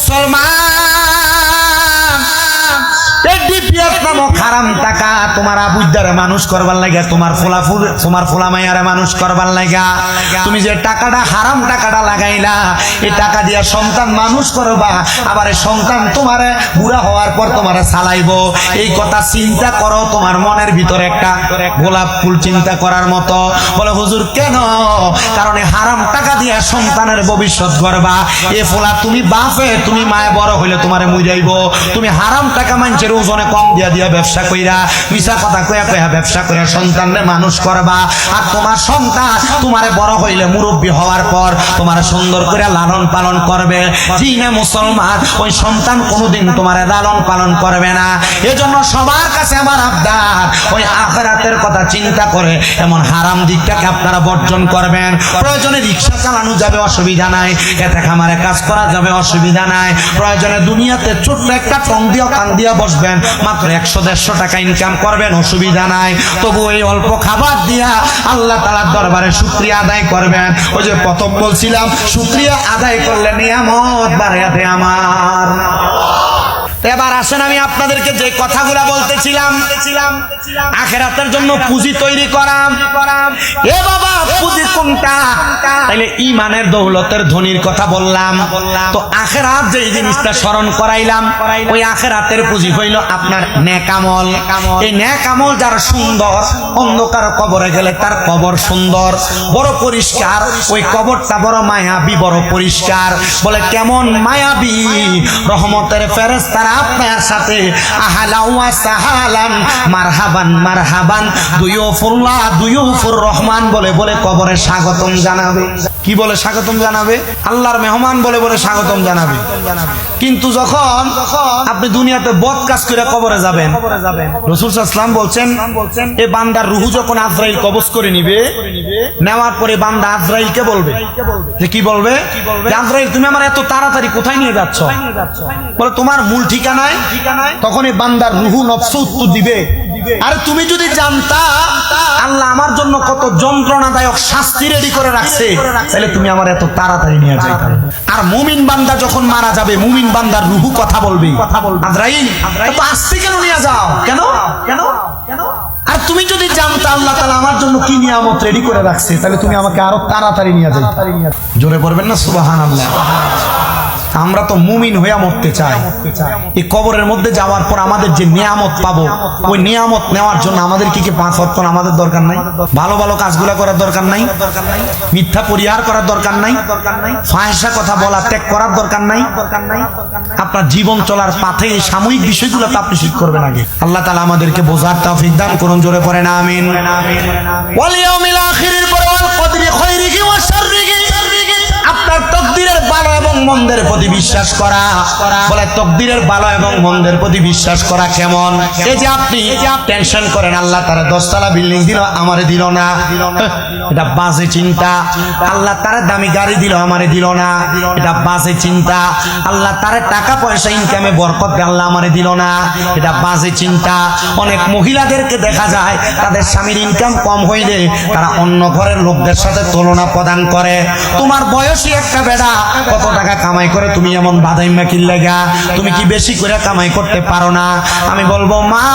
মুসলমান। নামক হারাম টাকা, তোমার আবুদ্দারে মানুষ করবার লাগা তোমার ফোলা ফুল, তোমার ফোলা মাইয়ারে মানুষ করবার লাগা তুমি যে টাকাটা হারাম টাকাটা লাগাইলা এই টাকা দিয়া সন্তান মানুষ করবা, আবার সন্তান তোমারে বুড়া হওয়ার পর এই কথা চিন্তা করো, তোমার মনের ভিতরে একটা গোলাপ ফুল চিন্তা করার মতো। বলে, হুজুর, কেন? কারণ হারাম টাকা দিয়া সন্তানের ভবিষ্যৎ করবা এ ফোলা তুমি বাপে, তুমি মায়ে বড় হইলে তোমারে মুইরাইব। তুমি হারাম টাকা মানুষের ওজনে কম দিয়া দিয়া ব্যবসা কইরা মিশা কথা কয়া কয়া ব্যবসা কইরা সন্তানরে মানুষ করবা। আর তোমার সন্তান তোমারে বড় হইলে মুরব্বী হওয়ার পর তোমার সুন্দর করে লালন পালন করবে। জি মুসলমান, ওই সন্তান কোনোদিন তোমারে লালন পালন করবে না। এজন্য সবার কাছে আমার আবদার, ওই আখেরাতের কথা চিন্তা করে এমন হারাম দিকটাকে আপনারা বর্জন করবেন। প্রয়োজনে রিক্সা চালানো যাবে, অসুবিধা নাই। এতে খামারে কাজ করা যাবে, অসুবিধা নাই। প্রয়োজনে দুনিয়াতে ছোট্ট একটা টং দিয়া, কান দিয়া বসবেন, মাত্র একশো দেড়শো টাকা ইনকাম করবেন, অসুবিধা নাই। তবু এই অল্প খাবার দিয়া আল্লাহ তালার দরবারে সুক্রিয়া আদায় করবেন। ওই যে প্রথম বলছিলাম সুক্রিয়া আদায় করলে নিয়ামত বাড়াতে আমার। এবার আসেন, আমি আপনাদেরকে যে কথাগুলা বলতেছিলাম, আখেরাতের জন্য পুঁজি তৈরি করাম এ বাবা, পুঁজি কোনটা? তাইলে ইমানের দৌলতের ধনির কথা বললাম। তো আখেরাত যে জিনিসটা স্মরণ করাইলাম, ওই আখেরাতের পুঁজি হইল আপনার নেকামল এই নেকামল যার সুন্দর, অন্ধকার কবরে গেলে তার কবর সুন্দর, বড় পরিষ্কার, ওই কবরটা বড় মায়াবী, বড় পরিষ্কার। বলে, কেমন মায়াবী, রহমতের ফেরেস্তারা আপনার সাথে আহালাউয়া সাহালান মারহাবান মারহাবান দুইয়ুফুল্লাহ দুইয়ুফুর রহমান বলে বলে কবরে স্বাগতম জানাবে। কি বলে স্বাগতম জানাবে? আল্লাহর মেহমান বলে বলে স্বাগতম জানাবে। কিন্তু যখন আপনি দুনিয়াতে বদ কাজ করে কবরে যাবেন রসুল ইসলাম বলছেন এ বান্দার রুহু যখন আজরাইল কবজ করে নিবে নেওয়ার পরে বান্দা আজরাইলকে বলবে। যে কি বলবে? আজরাইল তুমি আমার এত তাড়াতাড়ি কোথায় নিয়ে যাচ্ছ? বলে তোমার মূল ঠিকানায় এই বান্দার রুহু নফস উত্তর দিবে। আর তুমি যদি জানতা, আল্লাহ আমার জন্য কত যন্ত্রণাদায়ক শাস্তি রেডি করে রাখছে, তাহলে তুমি আমার এত তাড়াতাড়ি নিয়ে যাইতা। আর মুমিন বান্দা যখন মারা যাবে, মুমিন বান্দার রুহু কথা বলবে। আজরাইল এত আস্তে কেন নিয়ে যাও? কেন? কেন কেন আর তুমি যদি জানতা, আল্লাহ তাআলা আমার জন্য কি নিয়ামত রেডি করে রাখছে, তাহলে তুমি আমাকে আরও তাড়াতাড়ি নিয়ে যাই জোরে পড়বেন না, সুবহানাল্লাহ। আমরা তো মুমিন হইয়া মরতে চাই। এই কবরের মধ্যে যাওয়ার পর আমাদের যে নিয়ামত পাবো, ওই নিয়ামত নেওয়ার জন্য আমাদের কি কি পাঁচ অর্থ আমাদের দরকার নাই? ভালো ভালো কাজগুলা করার দরকার নাই? মিথ্যা পরিহার করার দরকার নাই? ফাহেসা কথা বলা, ত্যাগ করার দরকার নাই? আপনার জীবন চলার পাথে এই সাময়িক বিষয়গুলো তো আপনি ঠিক করবেন আগে। আল্লাহ তালা আমাদেরকে বোঝার তৌফিক দান করুন, জোরে পড়ে না আমিন। ওয়াল আখিরের পরে ওয়াল কদরি খায়রিহি ওয়া শাররিহি। আপনার তকদিরের ভালো এবং মন্দের প্রতি বিশ্বাস করা। বলে তকদিরের ভালো এবং মন্দের প্রতি বিশ্বাস করা কেমন? এই যে আপনি টেনশন করেন, আল্লাহ তারা দশতলা বিল্ডিং দিল, আমারে দিল না। এটা বাজে চিন্তা। আল্লাহ তারা দামি গাড়ি দিল, আমারে দিল না। এটা বাজে চিন্তা। আল্লাহ তারা টাকা পয়সা ইনকামে বরকত আল্লাহ আমারে দিল না। এটা বাজে চিন্তা। অনেক মহিলাদেরকে দেখা যায়, তাদের স্বামীর ইনকাম কম হইলে তারা অন্য ঘরের লোকদের সাথে তুলনা প্রদান করে। তোমার বয়সী একটা বেড়া। কত টাকা কামাই করে তুমি এমন বাদাই মাকির লাগা? তুমি কি বেশি করে কামাই করতে পারো না? আমি বলব, মা,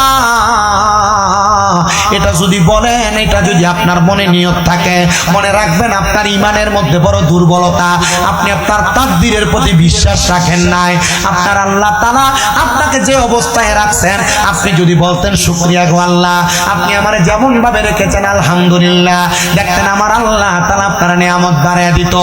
এটা যদি বলেন, এটা যদি আপনার মনে নিয়ত থাকে, মনে রাখবেন আপনার ইমানের মধ্যে বড় দুর্বলতা। আপনি আপনার তাকদিরের প্রতি বিশ্বাস রাখেন নাই। আপনার আল্লাহ তালা আপনাকে যে অবস্থায় রাখছেন, আপনি যদি বলতেন, শুক্রিয়া গো আল্লাহ, আপনি আমার যেমন ভাবে রেখেছেন, আলহামদুলিল্লাহ। দেখতেন আমার আল্লাহ তালা আপনার নিয়ামত বাড়িয়ে দিত।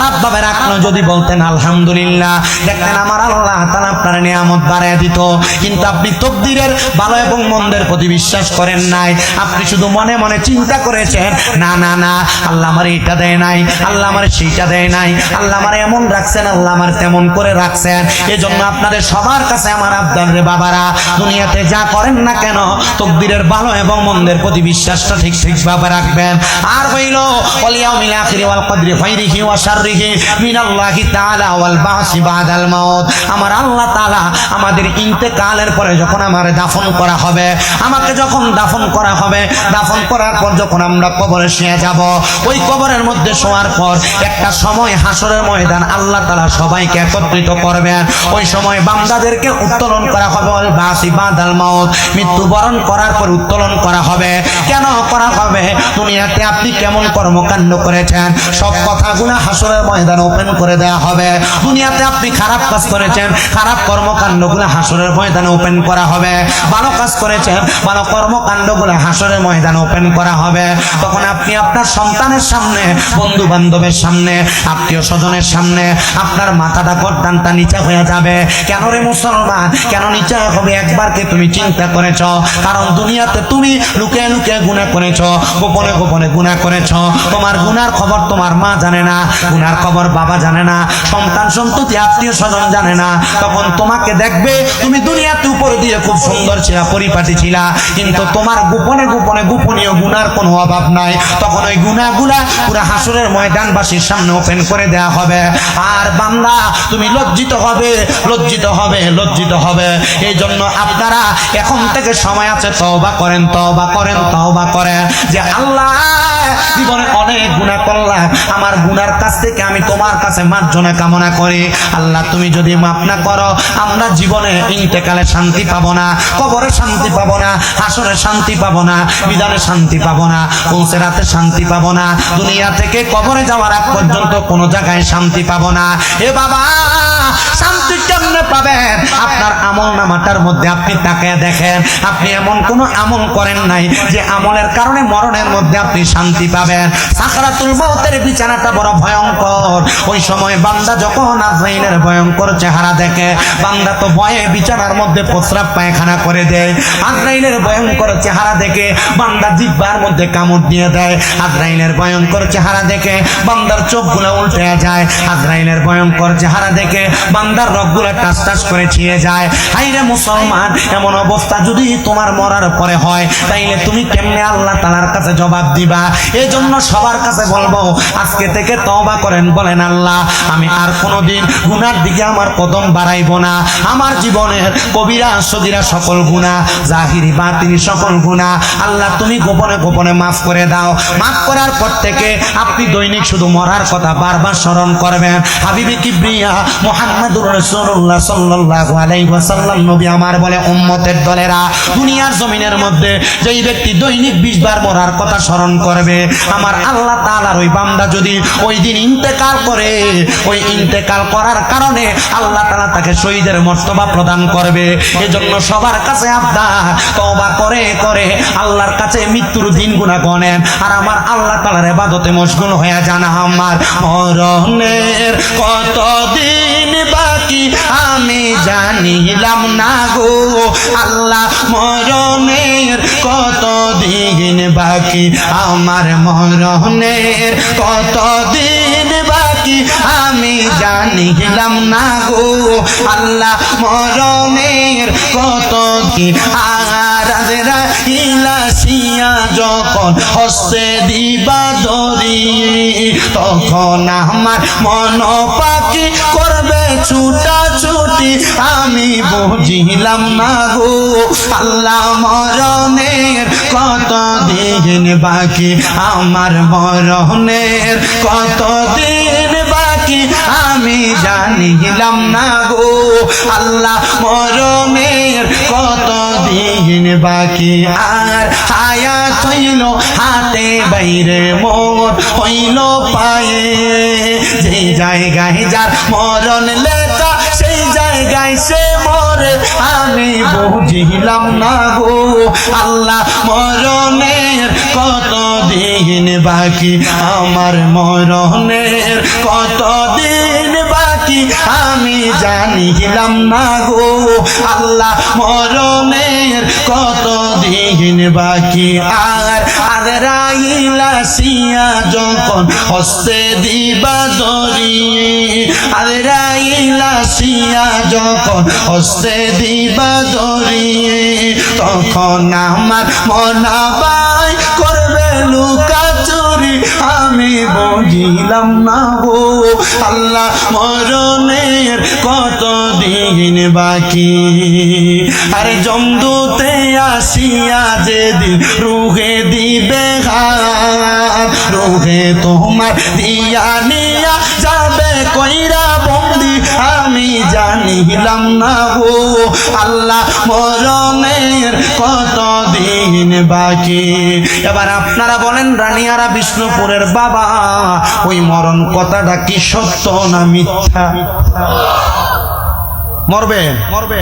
খারাপ ভাবে রাখল যদি বলতেন, আলহামদুলিল্লাহ। দেখতেন আমার আল্লাহ তালা আপনার নিয়ামত বাড়িয়ে দিত। কিন্তু আপনি তকদিরের ভালো এবং মন্দের প্রতি বিশ্বাস করেন নাই। আপনি শুধু মনে মনে চিন্তা করেছেন, না না না, আল্লাহ আমার এটা দেয় নাই, আল্লাহ আমার সেইটা দেয় নাই, আল্লাহ আমার এমন রাখছেন, আল্লাহ আমার তেমন করে রাখছেন। এজন্য আপনাদের সবার কাছে আমার আবদান রে বাবারা, দুনিয়াতে যা করেন না কেন, তকদিরের ভালো এবং মন্দের প্রতি বিশ্বাসটা ঠিক ঠিক ভাবে রাখবেন। আর হইল ওয়ালিয়াউমিল আখিরি ওয়াল কদরি খাইরিহি ওয়া আমার আল্লাহ তাআলা আমাদের ইন্তেকালের পরে যখন আমার দাফন করা হবে, আমাকে যখন দাফন করা হবে, দাফন করার পর যখন আমরা কবরে শুয়ে যাব, ওই কবরের মধ্যে শোয়ার পর একটা সময় হাসরের ময়দান আল্লাহ সবাইকে একত্রিত করবেন। ওই সময় উত্তোলন করা হবে বাসি বাদাল মাউত। মৃত্যুবরণ করার পর উত্তোলন করা হবে। কেন করা হবে? দুনিয়াতে আপনি কেমন কর্মকাণ্ড করেছেন? সব কথাগুলো হাসরের ময়দান ওপেন করে দেওয়া হবে। দুনিয়াতে আপনি খারাপ কাজ করেছেন, খারাপ কর্মকাণ্ডগুলো হাসরের ময়দানে ওপেন করা হবে। ভালো কাজ করেছেন, ভালো কর্মকাণ্ডগুলো হাসরের ময়দানে ওপেন করা হবে। তখন আপনি আপনার সন্তানের সামনে বন্ধু বান্ধবের সামনে, আত্মীয় স্বজনের সামনে আপনার মাথাটা গর্দানটা নিচে হয়ে যাবে। কেন রে মুসলমান? কেন নিচে হবে? একবারকে তুমি চিন্তা করেছ? কারণ দুনিয়াতে তুমি লুকে লুকে গুণা করেছ, গোপনে গোপনে গুণা করেছ। তোমার গুনার খবর তোমার মা জানে না। গুনার খবর বাবা জানে না, সন্তান সন্ততি, আত্মীয় স্বজন জানে না। তখন তোমাকে দেখবে, তুমি দুনিয়াতে উপর দিয়ে খুব সুন্দর ছিলা, পরিপাটি ছিলা, কিন্তু তোমার গোপনে গোপনে গোপনীয় গুনার কোনো অভাব নাই। তখন ওই গুনাগুলা পুরো হাসুরের ময়দানবাসীর সামনে ওপেন করে দেয়া হবে। আর বান্দা, তুমি লজ্জিত হবে লজ্জিত হবে লজ্জিত হবে। এই জন্য আপনারা এখন থেকে সময় আছে, তওবা করেন তওবা করেন তওবা করেন। যে আল্লাহ, জীবনে অনেক গুনাহ করলাম, আমার গুনার কাছ থেকে আমি তোমার কাছে মার্জনা কামনা করি। আল্লাহ, তুমি যদি মাফ না করো, আমরা জীবনে ইন্তেকালে শান্তি পাবো না, কবরে শান্তি পাবো না, হাসরে শান্তি পাবো না বিধানে শান্তি পাবো না পৌঁছেরাতে শান্তি পাবো না, দুনিয়া থেকে কবরে যাওয়ার আগ পর্যন্ত কোনো জায়গায় শান্তি পাবো না। এ বাবা শান্তি কেমনে পাবেন। আপনার আমল নামাটার মধ্যে আপনি তাকায় দেখেন, আপনি এমন কোনো আমল করেন নাই যে আমলের কারণে মরণের মধ্যে আপনি শান্তি পাবেন। সাকরাতুল মৌতের বিছানাটা বড় ভয়ঙ্কর। ওই সময় বান্দা যখন আজরাইলের ভয়ঙ্কর চেহারা দেখে, বান্দা তো ভয়ে বিছানার মধ্যে প্রস্রাব পায়খানা করে দেয়। আজরাইলের ভয়ঙ্কর চেহারা দেখে, বান্দা জিব্বার মধ্যে কামড় দিয়ে দেয়। আজরাইলের ভয়ঙ্কর চেহারা দেখে, বান্দার চোখগুলো উল্টে যায়। আজরাইলের ভয়ঙ্কর চেহারা দেখে, বান্দার রগগুলো টাস টাস করে ছিঁড়ে যায়। হাইরে মুসলমান, এমন অবস্থা যদি তোমার মরার পরে হয়, তাইলে তুমি কেমনে আল্লাহ তালার কাছে জবাব দিবা? এই জন্য সবার কাছে বলব, আজকে থেকে তওবা করেন, বলেন আল্লাহ, আমি আর কোনোদিন গুনার দিকে আমার কদম বাড়াইব না। আমার জীবনের কবিরা সদিরা সকল গুণা জাহিরি বা তিনি সকল গুণা আল্লাহ, তুমি গোপনে গোপনে মাফ করে দাও। মাফ করার পর থেকে আপনি দৈনিক শুধু মরার কথা বারবার স্মরণ করবেন। হাবিবি কিবরিয়া মোহাম্মদুর রাসূলুল্লাহ সাল্লাল্লাহু আলাইহি ওয়াসাল্লাম, নবী আমার বলে, উম্মতের দলেরা, দুনিয়ার জমিনের মধ্যে যেই ব্যক্তি দৈনিক 20 বার মরার কথা স্মরণ করবে, আমার আল্লাহ তাআলার ওই বান্দা যদি ওই দিন ইন্তেকাল করে। ওই ইন্তেকাল করার কারণে আল্লাহ তাআলা তাকে শহীদের মর্তবা প্রদান করবে। এজন্য সবার কাছে আবদার তওবা করে করে আল্লাহর কাছে মৃত্যুর দিন গুণা গণেন আর আমার আল্লাহ তাআলার ইবাদতে মশগুল হয়ে জানা আমার মরণের। কত দিন বাকি আমি জানিলাম না গো। আল্লাহ মরণের কত দিন বাকি আমার মরণের কত দিন বাকি আমি জানিলাম না গো, আল্লাহ মরণের কত কি যখন হসে দিবা দরি তখন আমার মন পাখি করবে ছুটা ছুটি আমি বুঝিলাম না গো। আল্লাহ মরণের কত দিন বাকি, আমার মরণের কত দিন বাকি, আমি জানিলাম না গো। আল্লাহ মরণের কত দিন বাকি, আর হায়াত হইল হাতে বাইরে মোর, হইল পায়ে। যে জায়গায় যার মরণ লেখা জায়গায় মরে, আমি বুঝিলাম না গো। আল্লাহ মরণের কত দিন বাকি, আমার মরণের কত দিন বাকি আমি জানিলাম না গো? আল্লাহ মরণের কত দিন বাকি? আর আদরাইলা সিয়া যখন হস্তে দিবা দরি আদরাইলা সিয়া যখন হস্তে দিবা দরি তখন আমার মনাবাই করবে লুকা আমি বুঝিলাম না গো, আল্লাহ মরণের কত দিন বাকি। আরে জমদুতে আসিয়া যেদিন রুহে দিবে রুহে তোমার দিয়া নিয়া যাবে কইরা জানিলাম না গো, আল্লাহ মরণের কত দিন বাকি। এবার আপনারা বলেন, রানিয়ারা বিষ্ণুপুরের বাবা, ওই মরণ কথাটা কি সত্য না মিথ্যা? মরবে? মরবে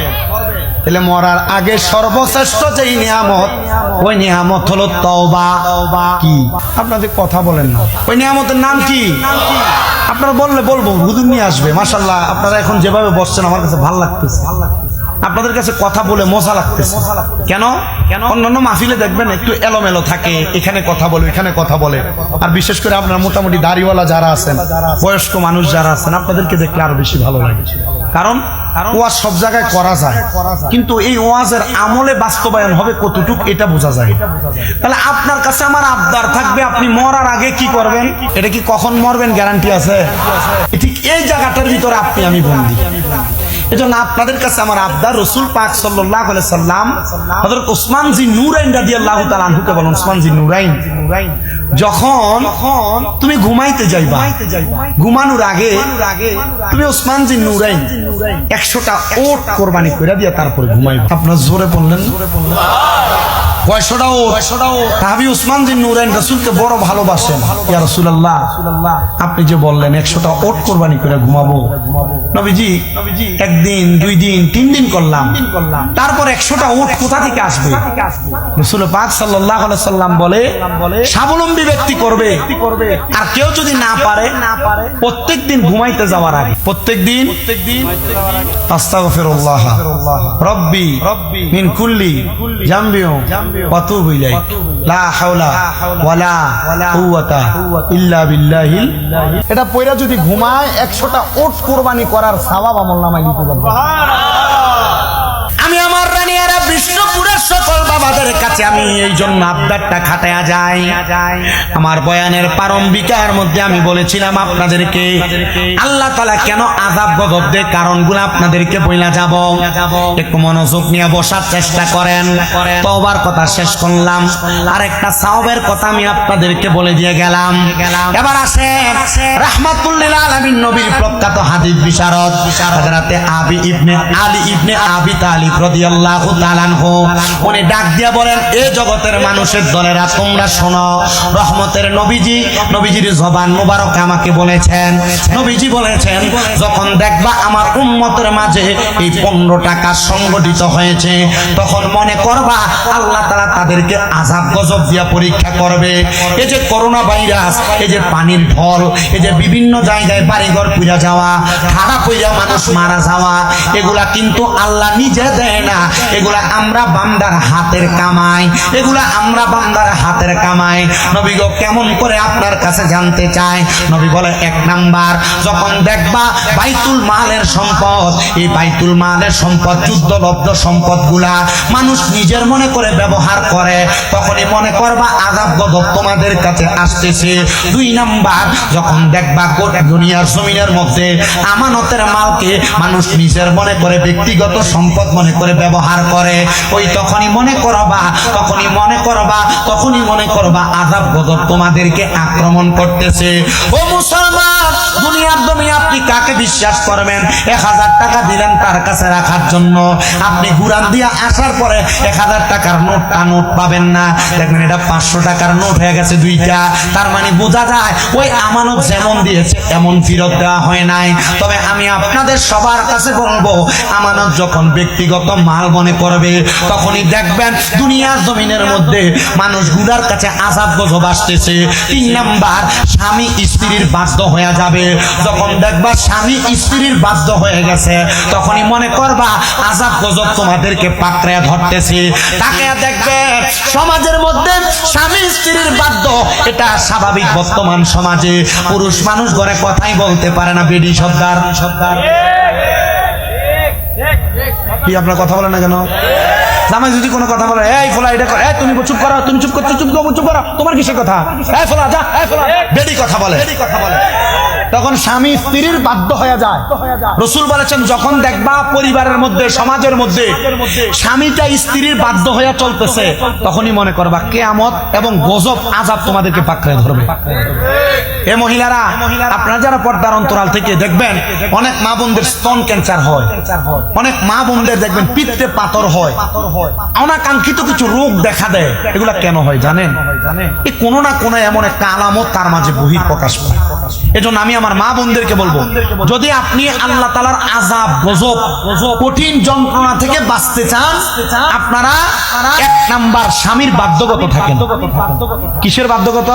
তাহলে মরার আগে সর্বশ্রেষ্ঠ যেই নিয়ামত, ওই নিয়ামত হলো তওবা। কি? আপনাদের কথা বলেন না। ওই নিয়ামতের নাম কি? আপনারা বললে বলব, হুজুর নিয়ে আসবে। মাশাল্লাহ আপনারা এখন যেভাবে বসছেন, আমার কাছে ভালো লাগতেছে। আপনাদের কাছে কথা বলে মজা লাগতেছে। কেন? কেন অন্যান্য মাহফিলে দেখবেন একটু এলোমেলো থাকে, এখানে কথা বলে এখানে কথা বলে। আর বিশেষ করে আপনার মোটামুটি দাড়িওয়ালা যারা আছেন, বয়স্ক মানুষ যারা আছেন, আপনাদেরকে দেখলে আরও বেশি ভালো লাগে। কারণ ওয়াজ সব জায়গায় করা যায়। কিন্তু এই ওয়াজের আমলে বাস্তবায়ন হবে কতটুক এটা বোঝা যায়। তাহলে আপনার কাছে আমার আবদার থাকবে আপনি মরার আগে কি করবেন? এটা কি কখন মরবেন? গ্যারান্টি আছে? ঠিক এই জায়গাটার ভিতরে আপনি আমি বন্দি। এজন্য আপনাদের কাছে আমার আবদার, রসুল পাক সাল্লাহ সাল্লাম হজরত ওসমান জি নুরাইন রাজি আল্লাহ আনহুকে বলেন, ওসমান জি নুরাইন, যখন তুমি ঘুমাইতে যাইবা, ঘুমানোর আগে তুমি ওসমান জি নুরাইন একশোটা ওট কোরবানি করে দিয়া তারপরে ঘুমাইবা। আপনার জোরে বললেন। জোরে ও কয়শোটা তাহাবি উসমান দিন নুরাইন রাসূলকে বড় ভালোবাসেন। ইয়া রাসূলুল্লাহ আপনি যে বললেন একশোটা ওট কোরবানি করে ঘুমাবো। নবীজি একদিন দুই দিন তিন দিন করলাম। তারপর একশোটা ওট কোথা থেকে আসবে? রসুল পাক সাল্লাহ সাল্লাম বলে স্বাবলম্বী ব্যক্তি করবে। আর কেউ যদি না পারে না পারে প্রত্যেক দিন ঘুমাইতে যাওয়ার আগে। প্রত্যেক দিন? আস্তাগফিরুল্লাহ। রব্বি রব্বি মিন কুল্লি জাম্বিও ওয়াতুবু ইলাইক লা হাওলা ওয়ালা কুওয়াতা ইল্লা বিল্লাহিল এটা পয়রা যদি ঘুমায় 100টা ওট কুরবানি করার সওয়াব আমল নামায় আমি আমার রানিয়ারা বিষ্ণুপুরের সকল বাবাদের কাছে আমি এই জন্য আবদারটা খাটায়া যাই। আমার বয়ানের প্রারম্ভিকার মধ্যে আমি বলেছিলাম আপনাদেরকে, আল্লাহ তালা কেন আজাব গজব দেয়? কারণগুলো আপনাদেরকে বইলা যাব। একটু মনোযোগ নিয়ে বসার চেষ্টা করেন। তবার কথা শেষ করলাম। আর একটা সাওবের কথা আমি আপনাদেরকে বলে দিয়ে গেলাম। এবার আসেন রাহমাতুল্লিল আলামিন নবীর প্রখ্যাত হাদিস বিশারদ, হযরতে আবি ইবনে আলী ইবনে আবি তালিব রাদিয়াল্লাহু তাআলা আনহু। উনি ডাক দিয়া বলেন, এ জগতের মানুষের দলেরা, তোমরা শোনো, রহমতের নবীজি, নবীজির জবান মুবারক আমাকে বলেছেন। নবীজি বলেছেন, যখন দেখবা আমার উম্মতের মাঝে এই পনেরো টাকা সংগঠিত হয়েছে, তখন মনে করবা আল্লাহ তাআলা তাদেরকে আযাব গজব দিয়া পরীক্ষা করবে। এই যে করোনা ভাইরাস, এই যে পানির ঢল, এই যে বিভিন্ন জায়গায় বাড়িঘর পুড়া যাওয়া খারাপ হইয়া মানুষ মারা যাওয়া, এগুলা কিন্তু আল্লাহ নিজে দেয় না। এগুলা আমরা বান্দার হাতের কামাই। এগুলা আমরা বান্দার হাতের কামাই। নবী গো, কেমন করে আপনার কাছে জানতে চায় নবী বলে, এক নাম্বার, যখন দেখবা বাইতুল মালের সম্পদ, এই বাইতুল মালের সম্পদ যুদ্ধলব্ধ সম্পদগুলা মানুষ নিজের মনে করে ব্যবহার করে, তখনই মনে করবা আজাব গজব তোমাদের কাছে আসতেছে। দুই নাম্বার, যখন দেখবা গোটা দুনিয়ার জমিনের মধ্যে আমানতের মালকে মানুষ নিজের মনে করে, ব্যক্তিগত সম্পদ মনে করে ব্যবহার করে, ওই তখনই মনে করবা, তখনই মনে করবা, তখনই মনে করবা আজাব গজব তোমাদেরকে আক্রমণ করতেছে। ও মুসলমান! দুনিয়ার দমি আপনি কাকে বিশ্বাস করবেন? এক হাজার টাকা দিলেন তার কাছে রাখার জন্য। আপনি গুরান দিয়ে আসার পরে এক হাজার টাকার নোটটা নোট পাবেন না। দেখবেন এটা পাঁচশো টাকার নোট হয়ে গেছে দুইটা। তার মানে বোঝা যায়, ওই আমানত যেমন দিয়েছে এমন ফেরত দেওয়া হয় নাই। তবে আমি আপনাদের সবার কাছে বলব, আমানত যখন ব্যক্তিগত মাল মনে করবে, তখনই দেখবেন দুনিয়ার জমিনের মধ্যে মানুষগুলার কাছে আজাব গজব আসতেছে। তিন নাম্বার, স্বামী স্ত্রীর বাধ্য হয়ে যাবে। যখন দেখবা স্বামী স্ত্রীর বাধ্য হয়ে গেছে তখনই মনে করবা আজাব গজব তোমাদেরকে পাকড়ায় ধরতেছে। তাকে দেখবে সমাজের মধ্যে স্বামী স্ত্রীর বাধ্য। এটা স্বাভাবিক বর্তমান সমাজে। পুরুষ মানুষ ঘরে কথাই বলতে পারে না বেডি সর্দার। সর্দার কি আপনার কথা বলেন না কেন? জামাই যদি কোনো কথা বলে এই ফোলা এটা এই তুমি চুপ করো তুমি চুপ করছ চুপ করো চুপ করো তোমার কিসের কথা? এই ফোলা যা এই ফোলা। বেডি কথা বলে। বেডি কথা বলে। তখন স্বামী স্ত্রীর বাধ্য হয়ে যায়। রসুল বলেছেন, যখন দেখবা পরিবারের মধ্যে, সমাজের মধ্যে স্বামীটা স্ত্রীর বাধ্য হয়ে চলতেছে, তখনই মনে করবা কেয়ামত এবং গজব আজাব তোমাদেরকে পাকড়ে ধরবে। এ মহিলারা, আপনারা যারা পর্দার অন্তরাল থেকে দেখবেন, অনেক মা বোনদের স্তন ক্যান্সার হয়। অনেক মা বোনদের দেখবেন পিত্তে পাথর হয়। অনাকাঙ্ক্ষিত কিছু রোগ দেখা দেয়। এগুলা কেন হয় জানেন? এই কোনো না কোনো এমন একটা আলামত তার মাঝে বহির প্রকাশ পায়। এজন্য আমি আমার মা বোনদেরকে বলব যদি আপনি আল্লাহ তালার আজাব গজব কঠিন যন্ত্রণা থেকে বাঁচতে চান আপনারা এক নাম্বার স্বামীর বাধ্যগত থাকেন। কিসের বাধ্যগত?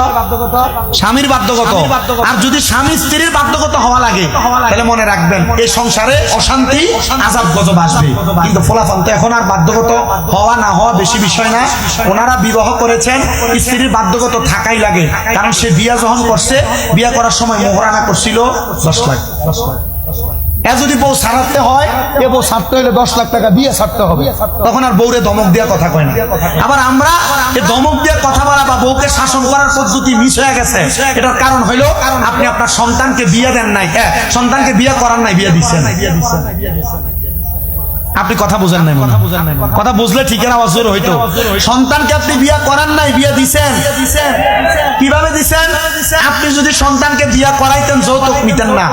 স্বামীর বাধ্যগত। আর যদি স্বামী স্ত্রীর বাধ্যগত হওয়া লাগে তাহলে মনে রাখবেন এই সংসারে অশান্তি আজাব গজব আসবে। কিন্তু ফলাফল তো এখন আর বাধ্যগত হওয়া না হওয়া বেশি বিষয় না। ওনারা বিবাহ করেছেন স্ত্রীর বাধ্যগত থাকাই লাগে। কারণ সে বিয়া যখন করছে বিয়া করার সময় মোহরানা করছিল, দশ লাখ। যদি বউ সারাতে হয়, এ বউ সারতে হলে দশ লাখ টাকা সারতে হবে। তখন আর বউরে দমক দেওয়া কথা কয় না। আবার আমরা দমক দেওয়া কথা বলা বা বউকে শাসন করার পদ্ধতি মিস হয়ে গেছে। এটার কারণ হইল, আপনি আপনার সন্তানকে বিয়ে দেন নাই হ্যাঁ সন্তানকে বিয়ে করার নাই, বিয়ে দিচ্ছেন। আপনি কথা বুঝেন নাই। কথা বুঝলে ঠিকের আওয়াজ জোর হইতো। সন্তানকে আপনি বিয়া করান নাই বিয়া দিছেন? কীভাবে দিছেন? আপনি যদি সন্তানকে বিয়া করাইতেন যৌতুক নিতেন না।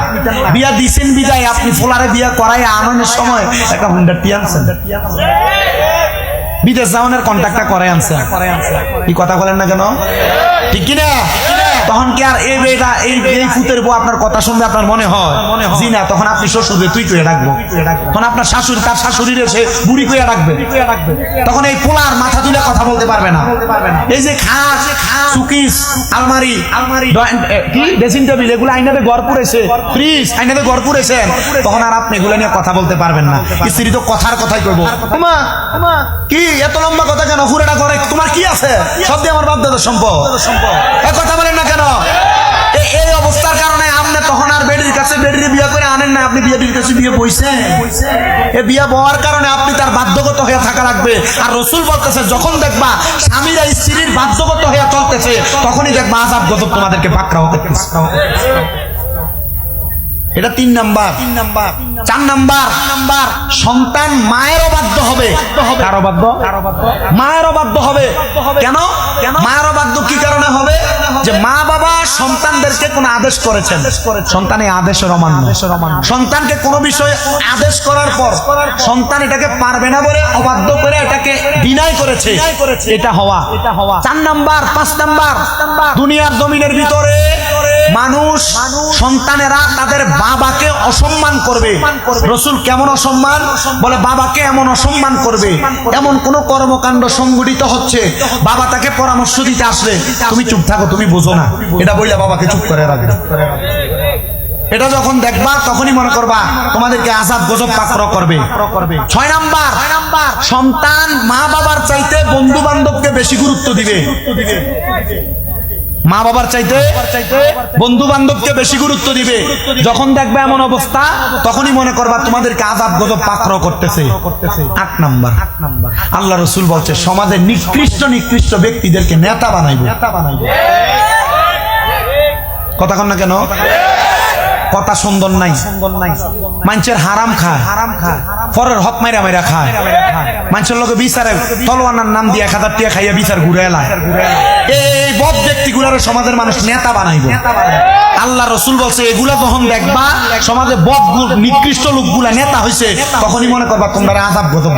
বিয়া দিছেন বিদায় আপনি ফোলারে বিয়া করাই আনন্দের সময় একটা হুন্ডা টিয়ানছেন বিদেশ যাওয়ানোর কন্ট্যাক্টটা করে আনছে কি কথা বলেন না কেন? ঠিক কিনা? তখন কি আর এই বেটা এই এই ফুতের বউ আপনার কথা শুনবে আপনার মনে হয়? জি না তখন আপনি শ্বশুরে তুই কইয়া ডাকবো। তখন আপনার শাশুড়ি তার শাশুড়ি এসে বুড়ি কইয়া ডাকবে। তখন এই পোলার মাথা কথা বলতে পারবে না। এই যে খাট সুকিস আলমারি। আলমারি। কি? ড্রেসিং টেবিল এগুলো আইনাতে গড় পুড়েছে ফ্রিজ আইনাতে গড় পুড়েছেন তখন আর আপনি এগুলো নিয়ে কথা বলতে পারবেন না। স্ত্রী তো কথার কথাই কইবো। ওমা কি? এত লম্বা কথা কেন? হুড়াটা করে। তোমার কি আছে? সব দিয়ে আমার বাপ দাদার সম্পদ। কথা বলেন না কেন? এই অবস্থার কারণে তখন আর বেডির কাছে বেডির বিয়ে করে আনেন না আপনি বিয়েটির কাছে বিয়ে বইছেন। এ বিয়ে বওয়ার কারণে আপনি তার বাধ্যগত হয়ে থাকা লাগবে। আর রসুল বলতেছে, যখন দেখবা স্বামীরা স্ত্রীর বাধ্যগত হয়ে চলতেছে, তখনই দেখবা আজাব গজব তোমাদেরকে পাকড়াও করতেছে। এটা তিন নাম্বার। তিন নাম্বার। চার নাম্বার। নাম্বার। সন্তান মায়ের অবাধ্য হবে। কার অবাধ্য মায়ের অবাধ্য হবে। কেন? মায়ের অবাধ্য কি কারণে হবে? যে মা বাবা সন্তানদেরকে কোন আদেশ করেছেন। সন্তান এই আদেশের অমান্য। সন্তানকে কোন বিষয়ে আদেশ করার পর সন্তান এটাকে পারবে না বলে অবাধ্য করে এটাকে ডিনাই করেছে। এটা হওয়া। এটা হওয়া। চার নাম্বার পাঁচ নাম্বার। দুনিয়ার জমিনের ভিতরে মানুষ সন্তানেরা তাদের বাবাকে অসম্মান করবে। রসুল কেমন অসম্মান? বলে বাবাকে এমন অসম্মান করবে। এমন কোন কর্মকাণ্ড সংগঠিত হচ্ছে। বাবা তাকে পরামর্শ দিতে আসলে তুমি চুপ থাকো তুমি বোঝো না। এটা বইলে বাবাকে চুপ করে রাখবে। এটা যখন দেখবা তখনই মনে করবা তোমাদেরকে আজাদ গজব পাকড় করবে। ছয় নাম্বার সন্তান মা বাবার চাইতে বন্ধু বান্ধবকে বেশি গুরুত্ব দিবে। মা বাবার চাইতে বন্ধু বান্ধবকে বেশি গুরুত্ব দিবে। যখন দেখবে এমন অবস্থা, তখনই মনে করবা তোমাদেরকে আজাব গজব পাকড় করতেছে। আট নাম্বার। আল্লাহ রসুল বলছে, সমাজে নিকৃষ্ট নিকৃষ্ট ব্যক্তিদেরকে নেতা বানাইবে। কথা কন না কেন? কথা সুন্দর নাই। মানুষের হারাম খায়। হারাম খায় পরের হক মাইরা মাইরা খায়। মানুষের লোকে বিচারে তলোয়ানার নাম দিয়ে এক হাজার টিয়া খাইয়া বিচার ঘুরে এই বদ ব্যক্তিগুলার সমাজের মানুষ নেতা বানাইব। আল্লাহ রসুল বলছে, এগুলা যখন দেখবা, সমাজে বদ নিকৃষ্ট লোকগুলা নেতা হইছে, তখনই মনে করবা তোমরা আজাব গজব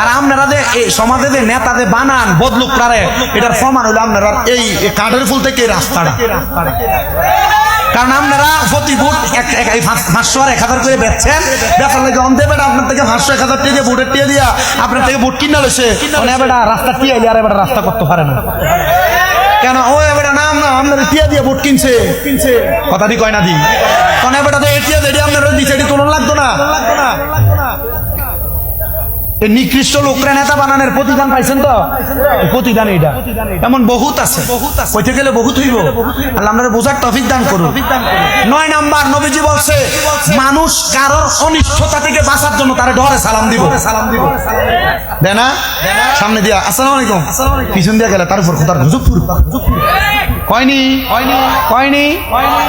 আর আপনারা এই সমাজে যে নেতা যে বানান বদলুকরারে এটার প্রমাণ হলো আপনারা এই কাঠের ফুল থেকে রাস্তাটা। কারণ আপনারা প্রতি ভোট পাঁচশো আর এক হাজার করে বেচছেন। বেচার লাগে অন্ধে বেটা আপনার থেকে পাঁচশো এক হাজার টিয়ে দিয়ে ভোটের টিয়ে দিয়া আপনার থেকে ভোট কিনা লেছে। বেটা রাস্তা টিয়ে আর এবার রাস্তা করতে পারে না। কেন? ও এবার নাম না আপনার টিয়া দিয়ে ভোট কিনছে। কিনছে। কথা দি? কয় না দি কারণ এবার তো এটিয়া নিকৃষ্ট লোকরা নেতা বানানোর প্রতিদান পাইছেন তো? প্রতিদান এটা এমন বহুত আছে। কইতে গেলে বহুত হইব। আল্লাহ আমরা বোঝার তফিক দান করুন। নয় নাম্বার, নবীজি বলছে, মানুষ কারোর অনিষ্টতা থেকে বাঁচার জন্য তারা ডরে সালাম দিব। সালাম দিব দেনা? সামনে দিয়া। আসসালামু আলাইকুম। পিছন দিয়া গেলে তার খোদার হুজুরপুর কয়নি? কয়নি?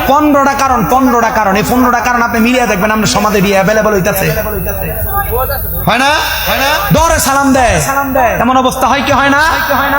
পনেরোটা কারণ পনেরোটা কারণ। এই পনেরোটা কারণ আপনি মিলিয়ে দেখবেন আপনার সমাজে দিয়ে অ্যাভেলেবল হইতাছে। হয় না? সালাম দেয় এমন অবস্থা হয় কি হয় না?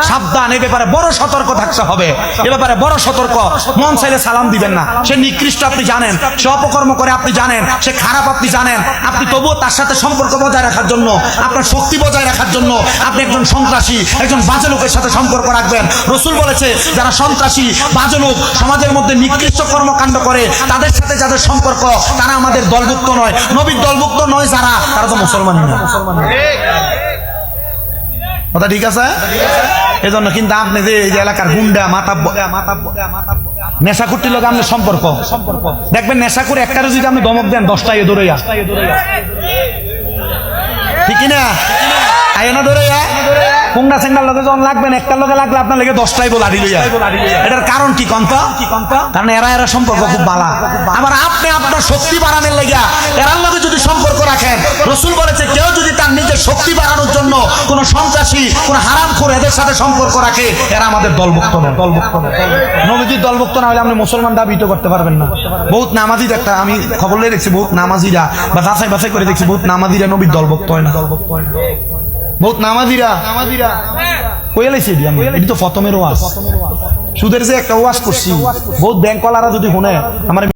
সাবধান এই ব্যাপারে বড় সতর্ক থাকতে হবে। এ ব্যাপারে বড় সতর্ক। মন চাইলে সালাম দিবেন না। সে নিকৃষ্ট আপনি জানেন সে অপকর্ম করে আপনি জানেন সে খারাপ আপনি জানেন। আপনি তবুও তার সাথে সম্পর্ক বজায় রাখার জন্য আপনার শক্তি বজায় রাখার জন্য আপনি একজন সন্ত্রাসী একজন বাজে লোকের সাথে সম্পর্ক রাখবেন। রসুল বলেছে যারা সন্ত্রাসী বাজে সমাজের মধ্যে নিকৃষ্ট কর্মকাণ্ড করে, তাদের সাথে যাদের সম্পর্ক, তারা আমাদের দলভুক্ত নয়। নবীর দলভুক্ত নয় যারা, তারা তো মুসলমানই কথা ঠিক আছে? এই জন্য কিন্তু আপনি যে এই যে এলাকার গুন্ডা মাথা নেশা করতে লোক আপনার সম্পর্ক। দেখবেন নেশা করে একটারে যদি আপনি দমক দেন দশটা এ দৌড়ে ঠিক না আয় না ধরে কুংডা লগে যখন লাগবেন একটা লগে লাগলে আপনার লেগে দশটাই দিল এটার কারণ কি কন্ত কারণ এরা এরা সম্পর্ক খুব বালা। আবার আপনি আপনার শক্তি বাড়ানোর লেগে এরার লগে যদি সম্পর্ক রাখেন রসুল বলেছে কেউ যদি তার নিজের শক্তি বাড়ানোর জন্য কোন সন্ত্রাসী কোন হারাম করে এদের সাথে সম্পর্ক রাখে এরা আমাদের দলভুক্ত নয় দলভুক্ত নবীজির দলভুক্ত না হলে আপনি মুসলমান দাবি তো করতে পারবেন না। বহুত নামাজি একটা আমি খবর লিয়ে দেখছি বহুত নামাজিরা বা যাচাই বাছাই করে দেখছি বহুত নামাজিরা নবীর দলভুক্ত হয় না। দলভুক্ত হয় না। বহুত নামাজিরা। নামাজিরা। কই লাইছে এটি এটি তো ফতমের ওয়াজ। সুদের যে একটা ওয়াজ করছি। বহুত ব্যাংকওয়ালারা যদি শুনে আমার